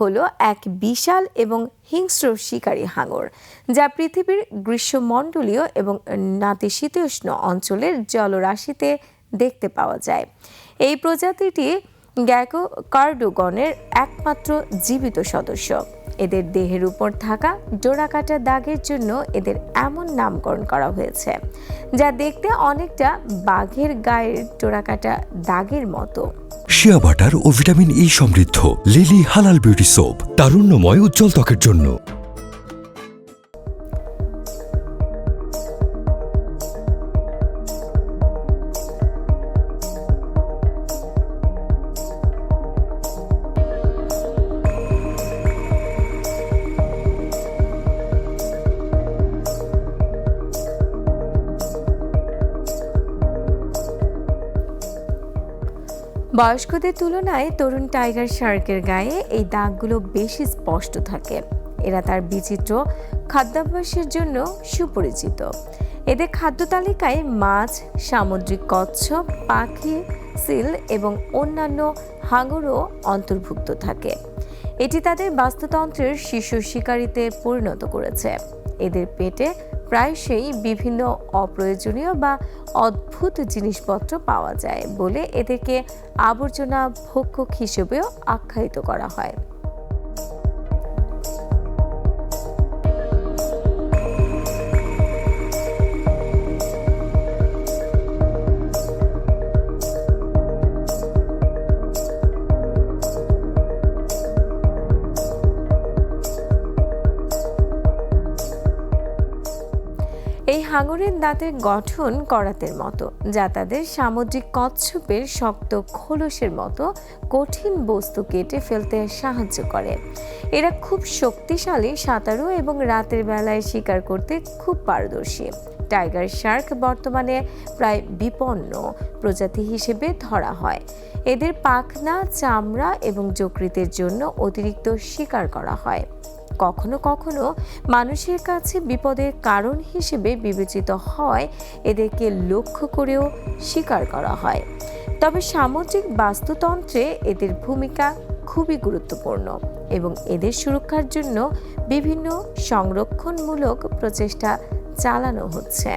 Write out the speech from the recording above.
হলো এক বিশাল এবং হিংস্র শিকারী হাঙর, যা পৃথিবীর গ্রীষ্মমণ্ডলীয় এবং নাতিশীতোষ্ণ অঞ্চলের জলরাশিতে দেখতে পাওয়া যায়। এই প্রজাতিটি গ্যাকো কার্ডোগনের একমাত্র জীবিত সদস্য। এদের দেহের উপর থাকা ডোরাকাটা দাগের জন্য এদের এমন নামকরণ করা হয়েছে, যা দেখতে অনেকটা বাঘের গায়ের ডোরাকাটা দাগের মতো। শিয়া বাটার ও ভিটামিন ই সমৃদ্ধ লিলি হালাল বিউটি সোপ। তারুণ্যময় উজ্জ্বল ত্বকের জন্য। বয়স্কদের তুলনায় তরুণ টাইগার শার্কের গায়ে এই দাগগুলো বেশি স্পষ্ট থাকে। এরা তার বিচিত্র খাদ্যাভ্যাসের জন্য সুপরিচিত। এদের খাদ্য তালিকায় মাছ, সামুদ্রিক কচ্ছপ পাখি, সিল এবং অন্যান্য হাঙরও অন্তর্ভুক্ত থাকে। এটি তাদের বাস্তুতন্ত্রের শিশু শিকারিতে পরিণত করেছে। এদের পেটে প্রায়শই বিভিন্ন অপ্রয়োজনীয় বা অদ্ভুত জিনিসপত্র পাওয়া যায় বলে এদেরকে আবর্জনা ভক্ষক হিসেবেও আখ্যায়িত করা হয়। এই হাঙরের দাঁতের গঠন করাতের মতো, যা তাদের সামুদ্রিক কচ্ছপের শক্ত খোলসের মতো কঠিন বস্তু কেটে ফেলতে সাহায্য করে। এরা খুব শক্তিশালী, সাঁতারু এবং রাতের বেলায় শিকার করতে খুব পারদর্শী। টাইগার শার্ক বর্তমানে প্রায় বিপন্ন প্রজাতি হিসেবে ধরা হয়। এদের পাখনা, চামড়া এবং যকৃতের জন্য অতিরিক্ত শিকার করা হয়। কখনো কখনো মানুষের কাছে বিপদের কারণ হিসেবে বিবেচিত হয়, এদেরকে লক্ষ্য করেও স্বীকার করা হয়। তবে সামুদ্রিক বাস্তুতন্ত্রে এদের ভূমিকা খুবই গুরুত্বপূর্ণ এবং এদের সুরক্ষার জন্য বিভিন্ন সংরক্ষণমূলক প্রচেষ্টা চালানো হচ্ছে।